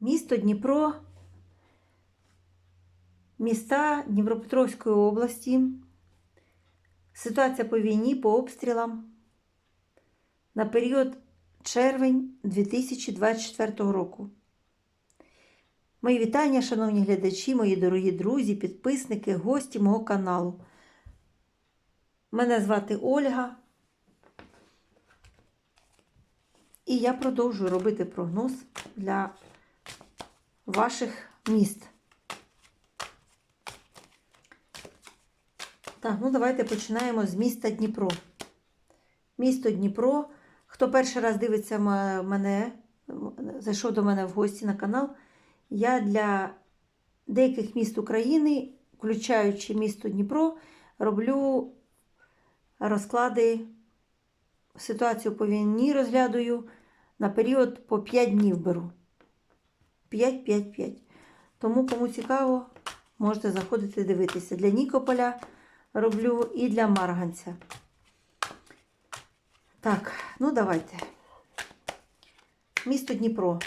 Місто Дніпро, міста Дніпропетровської області. Ситуація по війні, по обстрілам на період червень 2024 року. Мої вітання, шановні глядачі, мої дорогі друзі, підписники, гості мого каналу. Мене звати Ольга. І я продовжую робити прогноз для ваших міст. Так, ну давайте починаємо з міста Дніпро. Місто Дніпро. Хто перший раз дивиться мене, зайшов до мене в гості на канал, я для деяких міст України, включаючи місто Дніпро, роблю розклади, ситуацію по війні розглядую на період по 5 днів беру. 5-5-5. Тому, кому цікаво, можете заходити дивитися. Для Нікополя роблю і для Марганця. Так, ну давайте. Місто Дніпро.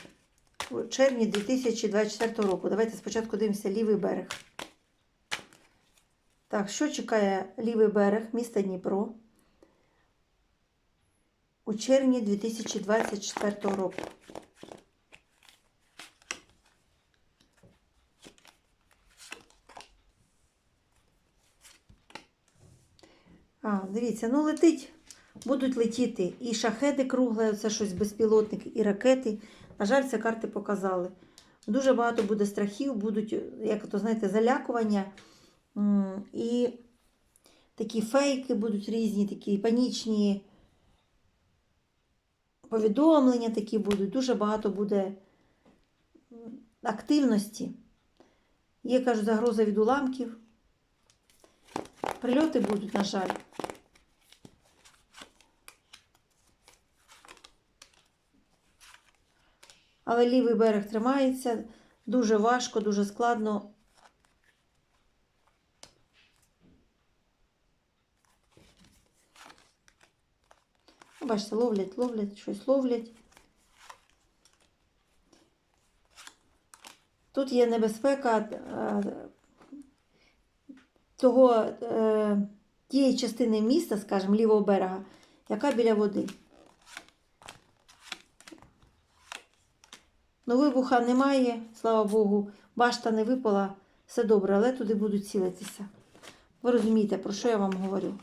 У червні 2024 року. Давайте спочатку дивимося лівий берег. Так, що чекає лівий берег міста Дніпро у червні 2024 року? А, дивіться, ну летить, будуть летіти і шахеди кругле, це щось безпілотники, і ракети. На жаль, ці карти показали. Дуже багато буде страхів, будуть, як то знаєте, залякування. І такі фейки будуть різні, такі панічні повідомлення такі будуть. Дуже багато буде активності. Є, кажуть, загроза від уламків. Прильоти будуть, на жаль. Але лівий берег тримається. Дуже важко, дуже складно. Ну, Бачите, ловлять, ловлять, щось ловлять. Тут є небезпека е, того, е, тієї частини міста, скажімо, лівого берега, яка біля води. Ну, вибуха немає, слава Богу, башта не випала, все добре, але туди будуть цілитися. Ви розумієте, про що я вам говорю?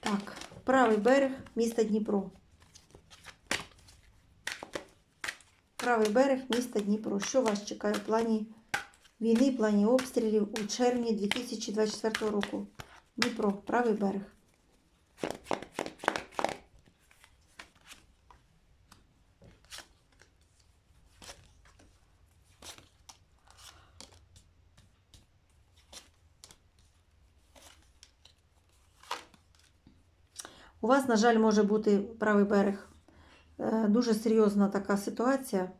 Так, правий берег міста Дніпро. Правий берег міста Дніпро. Що вас чекає в плані війни, в плані обстрілів у червні 2024 року? Дніпро, правий берег. У вас, на жаль, може бути правий берег. Е, Дуже серйозна така ситуація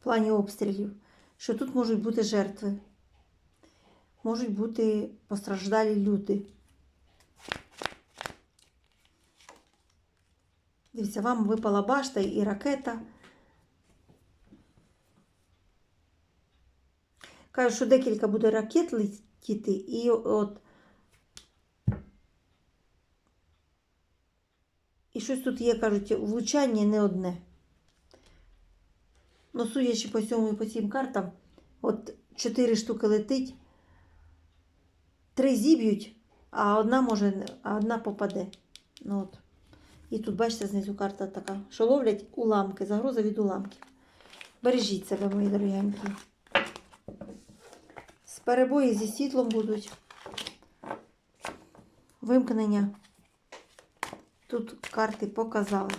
в плані обстрілів, що тут можуть бути жертви, можуть бути постраждалі люди. Дивіться, вам випала башта і ракета. Кажуть, що декілька буде ракет летіти, і от І щось тут є, кажуть, влучання не одне. Ну, судячи по цьому і по цим картам, от чотири штуки летить, три зіб'ють, а одна може, а одна попаде. Ну, от. І тут, бачите, знизу карта така, що ловлять уламки, загроза від уламків. Бережіть себе, мої дорогенькі. З перебої зі світлом будуть. Вимкнення. Тут карти показали.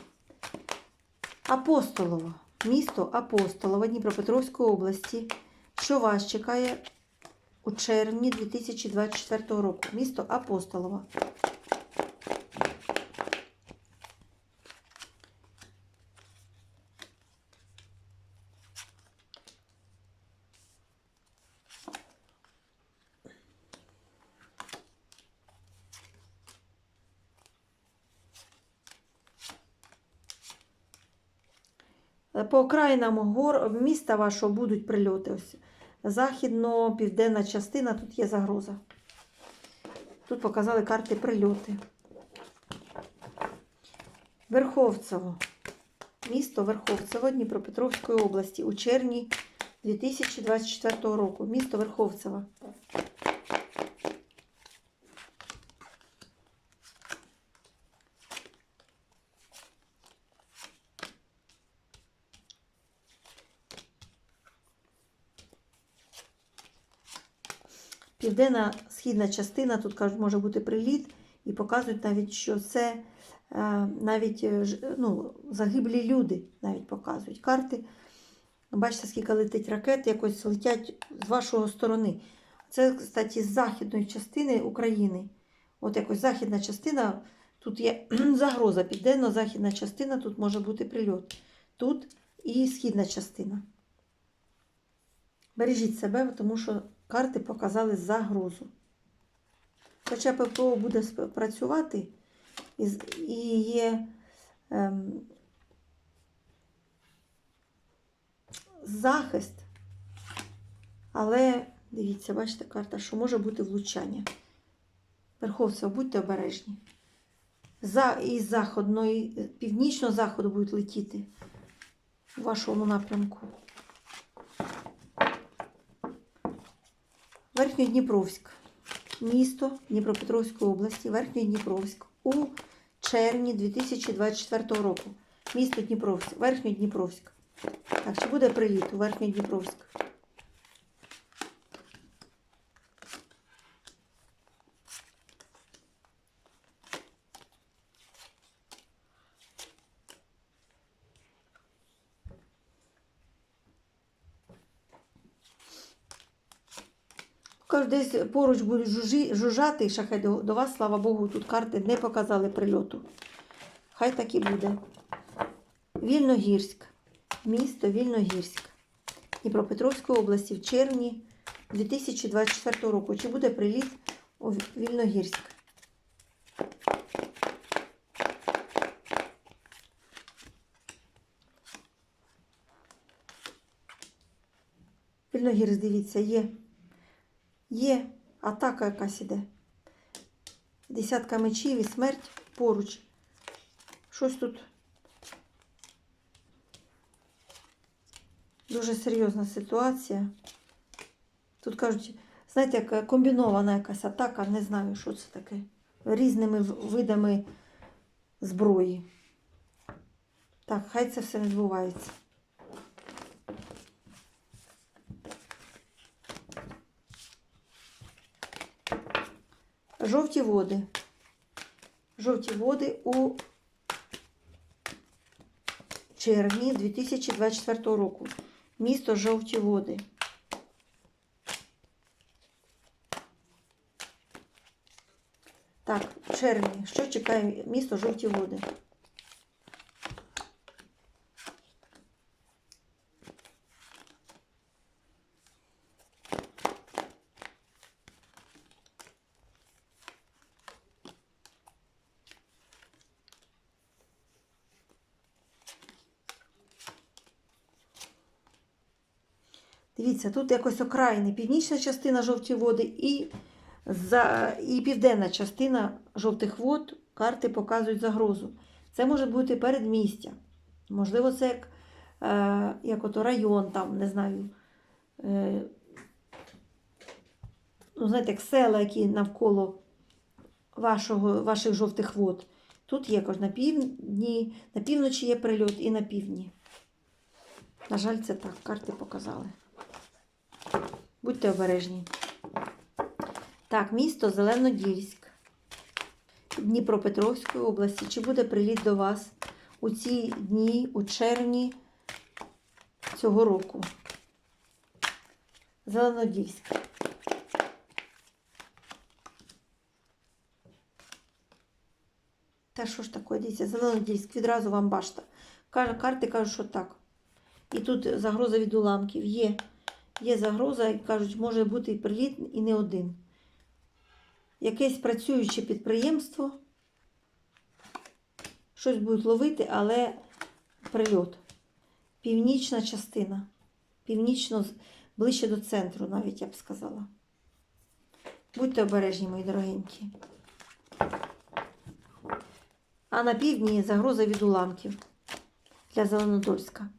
Апостолово. Місто Апостолово Дніпропетровської області. Що вас чекає у червні 2024 року? Місто Апостолово. По окраїнам гор міста вашого будуть прильоти. Ось. Західно-південна частина, тут є загроза. Тут показали карти прильоти. Верховцево. Місто Верховцево Дніпропетровської області у червні 2024 року. Місто Верховцево. Південна східна частина, тут кажуть, може бути приліт, і показують навіть, що це е, навіть е, ну, загиблі люди навіть показують карти. Бачите, скільки летить ракет, якось летять з вашої сторони. Це, кстати, з західної частини України. От якось західна частина, тут є загроза, південно-західна частина, тут може бути прильот. Тут і східна частина. Бережіть себе, тому що карти показали загрозу. Хоча ППО буде працювати і, є ем, захист, але дивіться, бачите, карта, що може бути влучання. Верховцево, будьте обережні. За, із заходної, північного заходу будуть летіти у вашому напрямку. Верхньодніпровськ. Місто Дніпропетровської області, Верхньодніпровськ у червні 2024 року. Місто Дніпровськ, Верхньодніпровськ. Так, чи буде приліт у Верхньодніпровськ? Кажуть, десь поруч будуть жужі, жужжати шахи до, до вас, слава Богу, тут карти не показали прильоту. Хай так і буде. Вільногірськ. Місто Вільногірськ. Дніпропетровської області в червні 2024 року. Чи буде приліт у Вільногірськ? Вільногірськ, дивіться, є. Є атака якась іде. Десятка мечів і смерть поруч. Щось тут дуже серйозна ситуація. Тут кажуть, знаєте, яка комбінована якась атака, не знаю, що це таке. Різними видами зброї. Так, хай це все не відбувається. Жовті води. Жовті води у червні 2024 року. Місто Жовті води. Так, червні. Що чекає місто Жовті води? Дивіться, тут якось окраїни. Північна частина жовті води і, за, і південна частина жовтих вод. Карти показують загрозу. Це може бути передмістя. Можливо, це як, е, як ото район, там, не знаю. Е, ну, знаєте, як села, які навколо вашого, ваших жовтих вод. Тут є на півдні, на півночі є прильот і на півдні. На жаль, це так, карти показали. Будьте обережні. Так, місто Зеленодільськ Дніпропетровської області. Чи буде приліт до вас у ці дні, у червні цього року? Зеленодільськ. Та що ж таке, дивіться, Зеленодільськ, відразу вам башта. Карти кажуть, що так. І тут загроза від уламків є. Є загроза, і кажуть, може бути і приліт, і не один. Якесь працююче підприємство. Щось будуть ловити, але прильот. північна частина. Північно, ближче до центру, навіть я б сказала. Будьте обережні, мої дорогенькі. А на півдні загроза від уламків для Зеленодольська.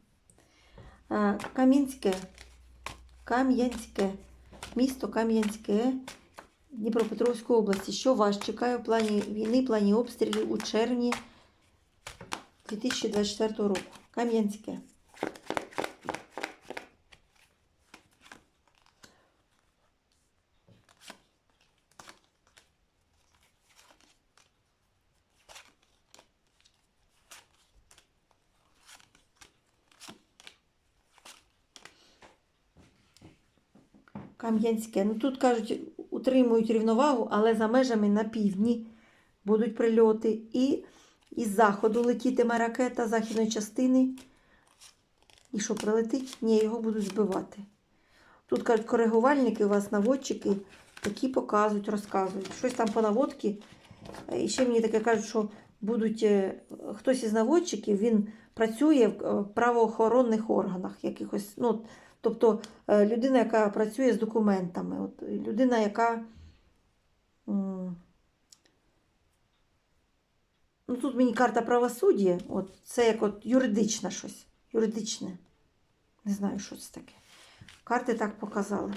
Е, Кам'янське. Місто Кам'янське Дніпропетровської області. Що вас чекає в плані війни, плані обстрілів у червні 2024 року? Кам'янське. Кам'янське. Ну тут кажуть, утримують рівновагу, але за межами на півдні будуть прильоти. І із заходу летітиме ракета західної частини. І що прилетить? Ні, його будуть збивати. Тут кажуть, коригувальники у вас наводчики такі показують, розказують. Щось там по наводці. І ще мені таке кажуть, що будуть е, хтось із наводчиків, він працює в е, правоохоронних органах якихось. Ну, тобто е, людина, яка працює з документами, от, людина, яка. Ну, тут мені карта правосуддя, от, це як от юридичне щось. Юридичне. Не знаю, що це таке. Карти так показали.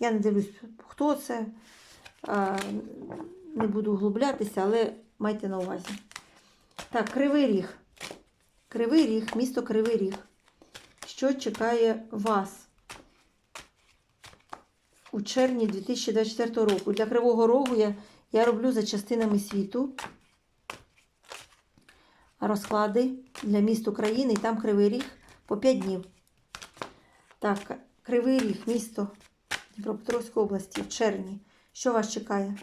Я не дивлюсь, хто це. Не буду углублятися, але майте на увазі. Так, Кривий Ріг. Кривий Ріг, місто Кривий Ріг. Що чекає вас у червні 2024 року? Для Кривого Рогу я, я роблю за частинами світу розклади для міст України, і там Кривий Ріг по 5 днів. Так, Кривий Ріг, місто Дніпропетровської області в червні. Що вас чекає?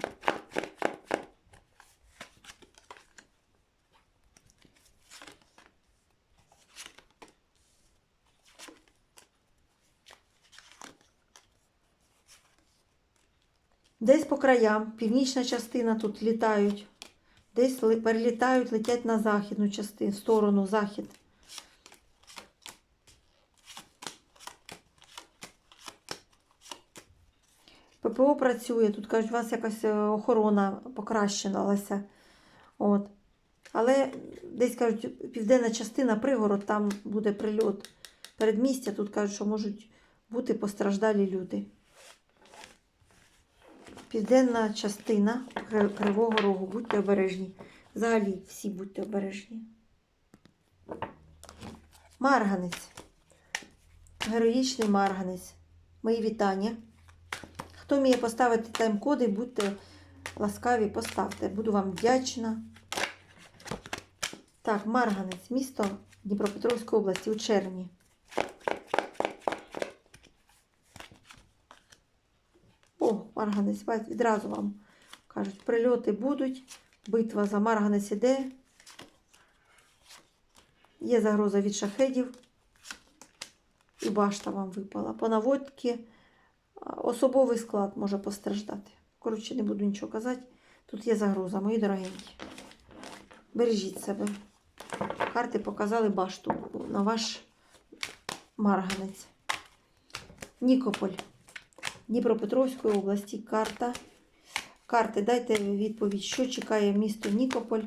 Десь по краям, північна частина тут літають, десь перелітають, летять на західну частину, сторону, захід. ППО працює, тут кажуть, у вас якась е, охорона покращилася. От. Але десь кажуть, південна частина пригород, там буде прильот передмістя. Тут кажуть, що можуть бути постраждалі люди. Південна частина Кривого Рогу. Будьте обережні. Взагалі всі будьте обережні. Марганець. Героїчний марганець. Мої вітання. Хто вміє поставити тайм-коди, будьте ласкаві, поставте. Буду вам вдячна. Так, Марганець, місто Дніпропетровської області у червні. О, Марганець, відразу вам кажуть, прильоти будуть, битва за Марганець іде. Є загроза від шахедів. І башта вам випала. По наводці особовий склад може постраждати. Коротше, не буду нічого казати. Тут є загроза, мої дорогенькі. Бережіть себе. Карти показали башту на ваш марганець. Нікополь. Дніпропетровської області. Карта. Карти, дайте відповідь, що чекає місто Нікополь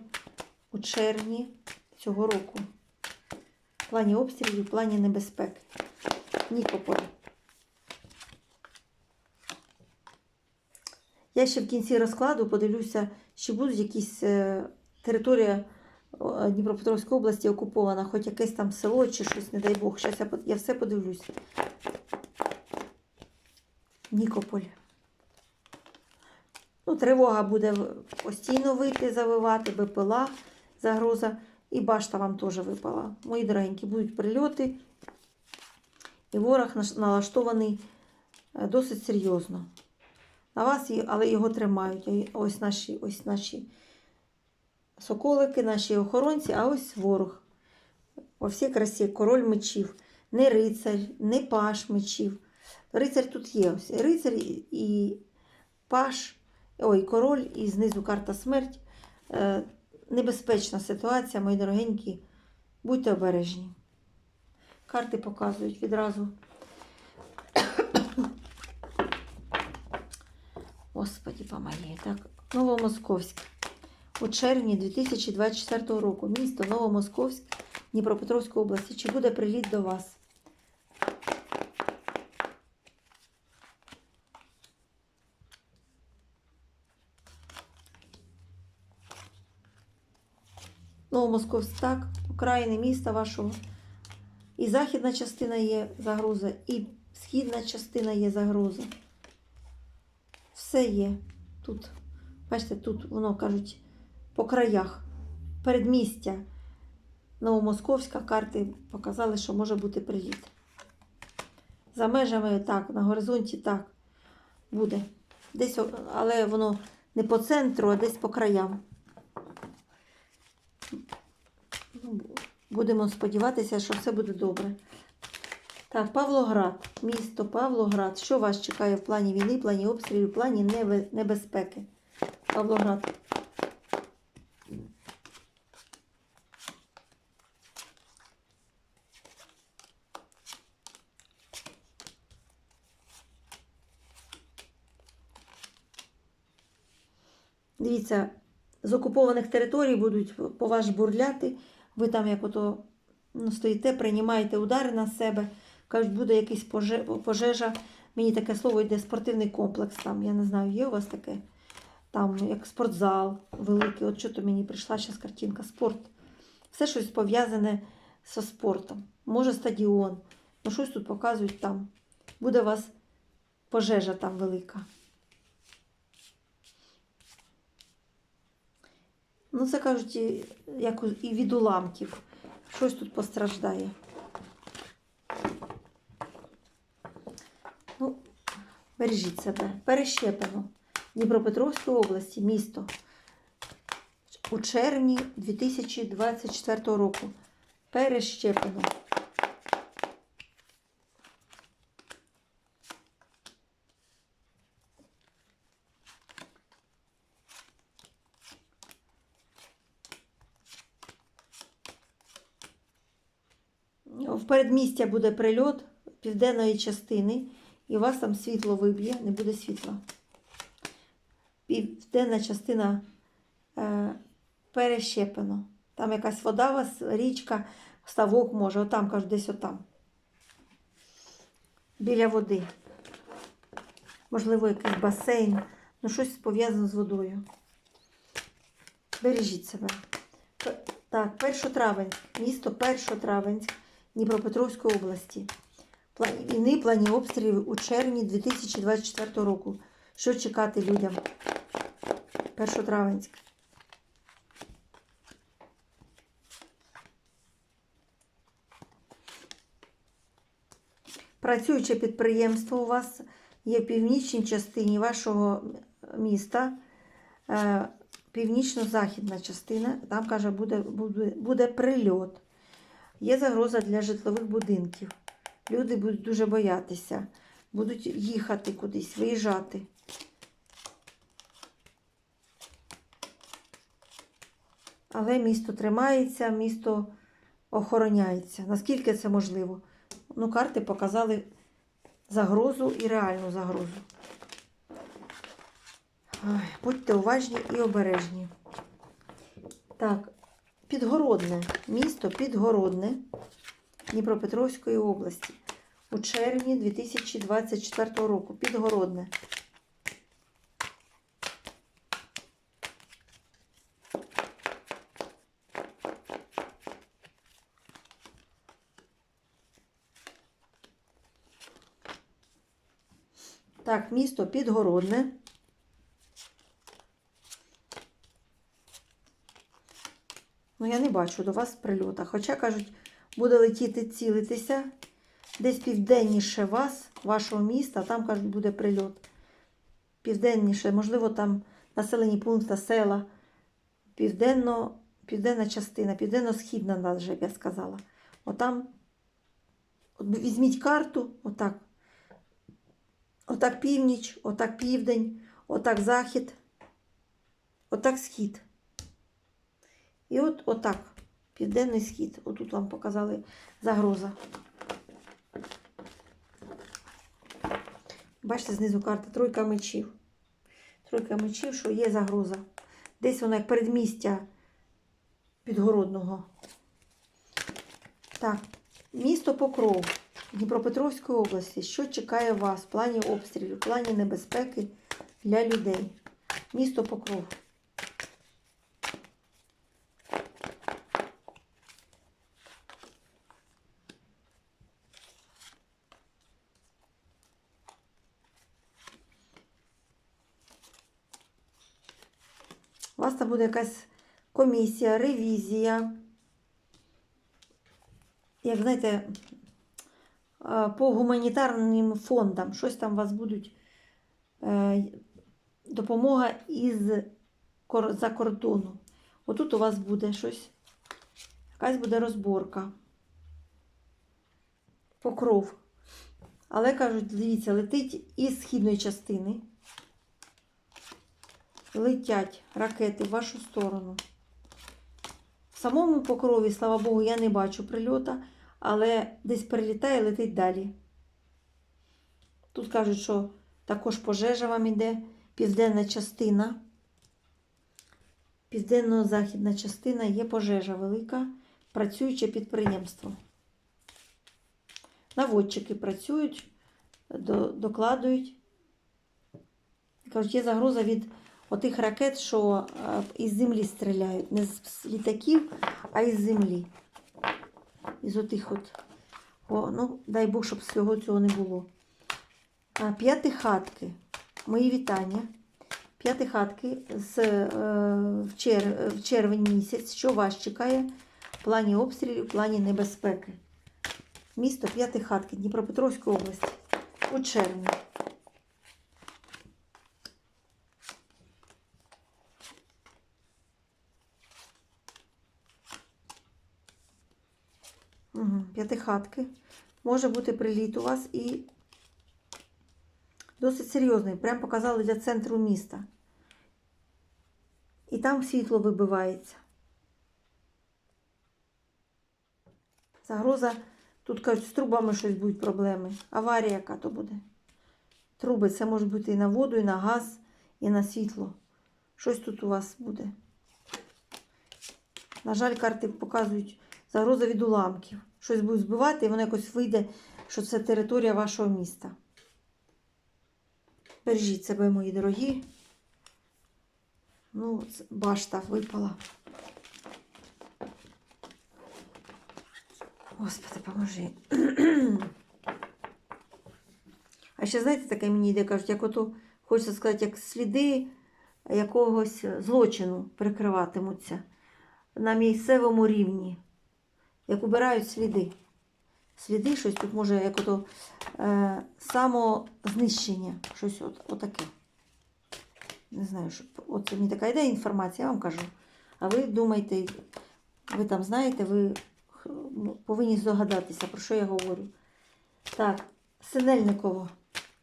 у червні цього року. В плані обстрілів, в плані небезпеки. Нікополь. Я ще в кінці розкладу подивлюся, чи будуть якісь е, територія Дніпропетровської області окупована, хоч якесь там село чи щось, не дай Бог. Зараз я все подивлюсь. Нікополь. Ну, тривога буде постійно вийти, завивати, БПЛА, загроза. І башта вам теж випала. Мої дорогенькі, будуть прильоти. І ворог налаштований е, досить серйозно. На вас, але його тримають. Ось наші, ось наші соколики, наші охоронці, а ось ворог. Во всій красі король мечів. Не рицар, не паш мечів. Рицар тут є. Ось. Рицар і- і паш, ой, король, і знизу карта смерть. Е, небезпечна ситуація, мої дорогенькі. Будьте обережні. Карти показують відразу. Господі помоги. Так, Новомосковськ. У червні 2024 року. Місто Новомосковськ Дніпропетровської області. Чи буде приліт до вас? Новомосковськ, так, окраїни міста вашого. І західна частина є загроза, і східна частина є загроза. Все є тут. Бачите, тут воно кажуть по краях. Передмістя Новомосковська карти показали, що може бути приліт. За межами так, на горизонті так буде. Десь, але воно не по центру, а десь по краям. Ну, Будемо сподіватися, що все буде добре. Так, Павлоград, місто Павлоград. Що вас чекає в плані війни, плані обстрілів, в плані небезпеки? Павлоград. Дивіться, з окупованих територій будуть по вас бурляти. Ви там як ото ну, стоїте, приймаєте удари на себе. Кажуть, буде якийсь пожежа. Мені таке слово йде спортивний комплекс. Там, я не знаю, є у вас таке? Там як спортзал великий. От що то мені прийшла зараз картинка. Спорт. Все щось пов'язане зі спортом. Може стадіон. Ну, щось тут показують там. Буде у вас пожежа там велика. Ну, це кажуть, як і від уламків. Щось тут постраждає. Ну, бережіть себе. Перещепено. Дніпропетровської області, місто. У червні 2024 року. Перещепено. В передмістя буде прильот південної частини, і у вас там світло виб'є, не буде світла. Південна частина е, перещеплено. Там якась вода у вас, річка, ставок може, отам, кажуть, десь отам. Біля води. Можливо, якийсь басейн, ну щось пов'язане з водою. Бережіть себе. Так, Першотравенськ, місто Першотравенськ Дніпропетровської області. Плані війни, плані обстрілів у червні 2024 року. Що чекати людям? Першотравенськ. Працююче підприємство у вас є в північній частині вашого міста. Е, північно-західна частина, там, каже, буде, буде, буде прильот. Є загроза для житлових будинків. Люди будуть дуже боятися, будуть їхати кудись, виїжджати. Але місто тримається, місто охороняється. Наскільки це можливо? Ну, карти показали загрозу і реальну загрозу. Будьте уважні і обережні. Так, Підгородне, місто Підгородне Дніпропетровської області. У червні 2024 року. Підгородне. Так, місто Підгородне. Ну, я не бачу до вас прильота. Хоча, кажуть, буде летіти цілитися десь південніше вас, вашого міста, там, кажуть, буде прильот. Південніше, можливо, там населені пункти, села, південно, південна частина, південно-східна, навіть, я сказала. Отам, от візьміть карту, отак. Отак північ, отак південь, отак захід, отак схід. І от отак Південний схід. Отут вам показали загроза. Бачите, знизу карта тройка мечів. Тройка мечів, що є загроза. Десь воно як передмістя підгородного. Так, місто Покров Дніпропетровської області. Що чекає вас в плані обстрілів, в плані небезпеки для людей? Місто Покров. Буде якась комісія, ревізія. Як знаєте, по гуманітарним фондам. Щось там у вас будуть е, допомога із за кордону. Отут у вас буде щось, якась буде розборка. Покров. Але кажуть, дивіться, летить із східної частини. Летять ракети в вашу сторону. В самому покрові, слава Богу, я не бачу прильота, але десь прилітає, летить далі. Тут кажуть, що також пожежа вам іде, південна частина. Південно-західна частина є пожежа велика, працююче підприємство. Наводчики працюють, до- докладують. Кажуть, є загроза від отих ракет, що е, із землі стріляють. Не з літаків, а із землі. Із отих от. О, ну, дай Бог, щоб всього цього не було. П'яти хатки. Мої вітання. П'яти хатки з, е, в, чер, в червень місяць. Що вас чекає в плані обстрілів, в плані небезпеки? Місто П'яти хатки Дніпропетровської області у червні. П'ятихатки. Може бути приліт у вас і досить серйозний. Прям показали для центру міста. І там світло вибивається. Загроза, тут кажуть, з трубами щось будуть проблеми. Аварія яка то буде. Труби, це може бути і на воду, і на газ, і на світло. Щось тут у вас буде. На жаль, карти показують загроза від уламків. Щось будуть збивати, і воно якось вийде, що це територія вашого міста. Бережіть себе, мої дорогі. Ну, башта випала. Господи, поможи. А ще, знаєте, таке мені йде, кажуть, як ото, хочеться сказати, як сліди якогось злочину прикриватимуться на місцевому рівні. Як убирають сліди. Сліди, щось тут може, як ото е, самознищення, щось от, отаке. Не знаю, що оце мені така йде інформація, я вам кажу. А ви думаєте, ви там знаєте, ви ну, повинні здогадатися, про що я говорю. Так, Синельниково,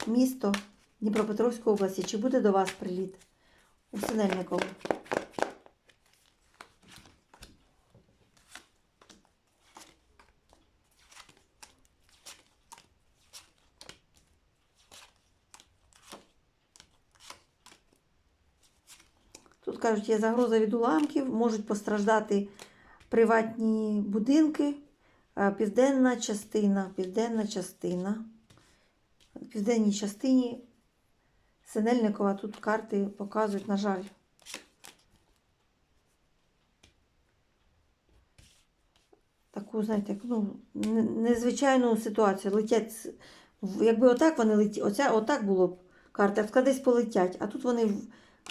місто Дніпропетровської області. Чи буде до вас приліт? У Синельниково. Тут кажуть, є загроза від уламків, можуть постраждати приватні будинки, Е, південна частина, південна частина. В південній частині Синельникова тут карти показують, на жаль. Таку, знаєте, ну, незвичайну ситуацію. Летять, якби отак вони летять, отак було б карта, а десь полетять, а тут вони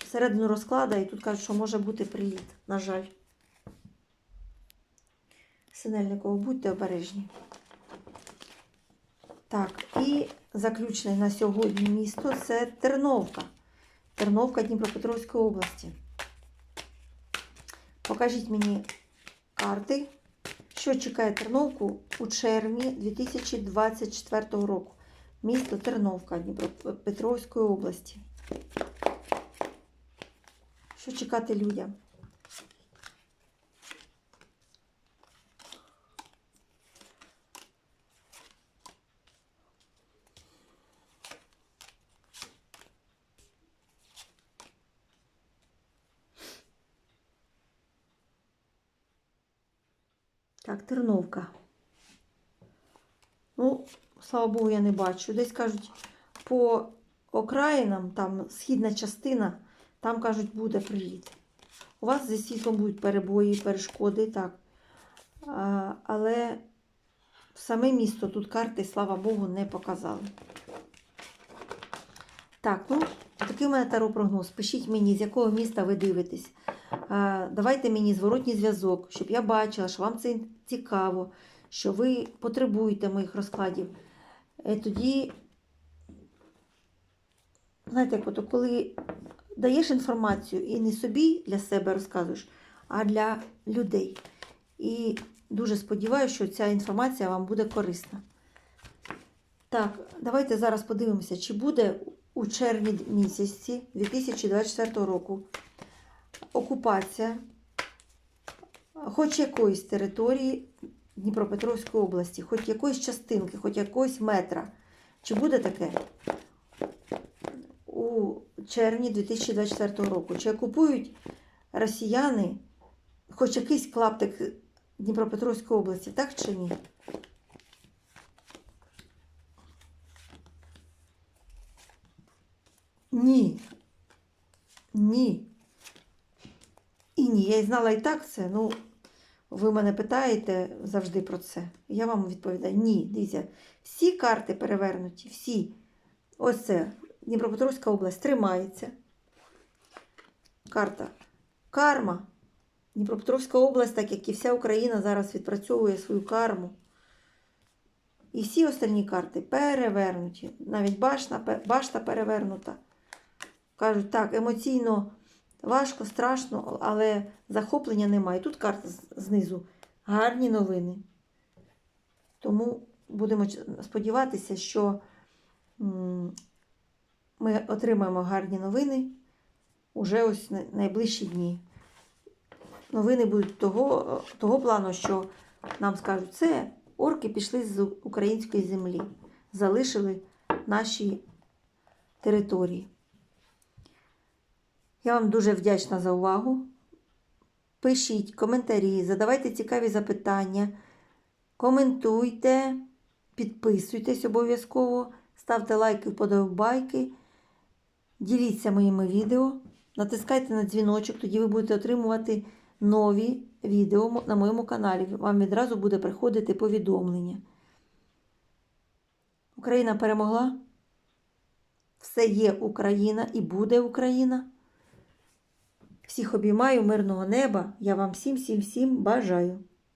всередину розклада і тут кажуть, що може бути приліт, на жаль. Синельниково, будьте обережні. Так, і заключне на сьогодні місто це Терновка. Терновка Дніпропетровської області. Покажіть мені карти, що чекає Терновку у червні 2024 року. Місто Терновка Дніпропетровської області що чекати людям. Так, терновка. Ну, слава Богу, я не бачу. Десь кажуть, по окраїнам там східна частина там кажуть, буде приліт. У вас зі світлом будуть перебої, перешкоди, так. А, але саме місто тут карти, слава Богу, не показали. Так, ну, такий у мене таро прогноз. Пишіть мені, з якого міста ви дивитесь. А, давайте мені зворотній зв'язок, щоб я бачила, що вам це цікаво, що ви потребуєте моїх розкладів. Е, тоді, знаєте, коли даєш інформацію і не собі для себе розказуєш, а для людей. І дуже сподіваюся, що ця інформація вам буде корисна. Так, давайте зараз подивимося, чи буде у червні місяці 2024 року окупація хоч якоїсь території Дніпропетровської області, хоч якоїсь частинки, хоч якогось метра. Чи буде таке у червні 2024 року? Чи окупують росіяни хоч якийсь клаптик Дніпропетровської області, так чи ні? Ні. Ні. І ні. Я й знала і так це. Ну, ви мене питаєте завжди про це. Я вам відповідаю: ні. Дивіться, всі карти перевернуті, всі. Ось це. Дніпропетровська область тримається. Карта. Карма. Дніпропетровська область, так як і вся Україна зараз відпрацьовує свою карму. І всі остальні карти перевернуті. Навіть башта, башта перевернута. Кажуть, так, емоційно важко, страшно, але захоплення немає. Тут карта знизу. Гарні новини. Тому будемо сподіватися, що ми отримаємо гарні новини уже ось на- найближчі дні. Новини будуть того, того плану, що нам скажуть, це орки пішли з української землі, залишили наші території. Я вам дуже вдячна за увагу. Пишіть коментарі, задавайте цікаві запитання, коментуйте, підписуйтесь обов'язково, ставте лайки, вподобайки, діліться моїми відео, натискайте на дзвіночок, тоді ви будете отримувати нові відео на моєму каналі. Вам відразу буде приходити повідомлення. Україна перемогла. Все є Україна і буде Україна. Всіх обіймаю, мирного неба. Я вам всім, всім, всім бажаю.